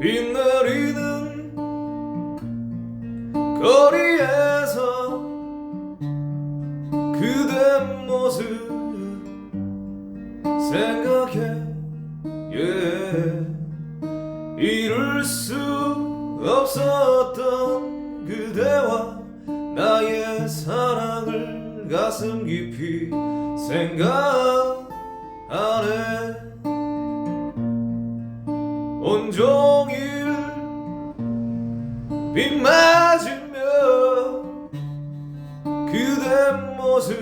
빛내리는 거리에서 그대 모습 생각해 yeah. 이룰 수 없었던 그대와 나의 사랑을 가슴 깊이 생각 안해 온종일 비 맞으며 그대 모습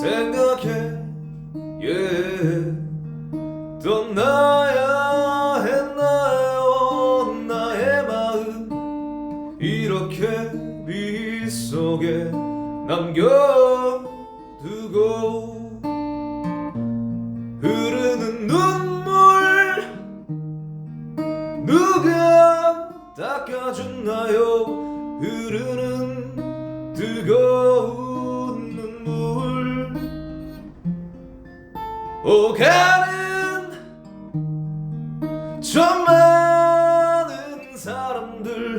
생각해. 예. 떠나야 했나요? 나의 마음 이렇게 비 속에 남겨두고 누가 닦아줬나요? 흐르는 뜨거운 눈물. 오가는 저 많은 사람들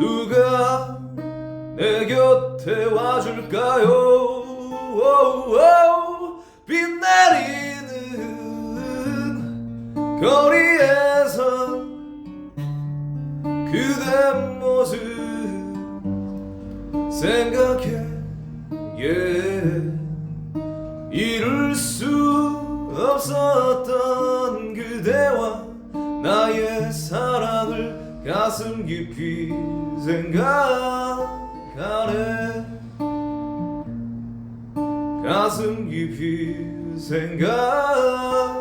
누가 내 곁에 와줄까요? 비 내리는 거리에서 그대 모습 생각해. 예 이룰 수 없었던 그대와 나의 사랑을 가슴 깊이 생각하네. 가슴 깊이 생각하네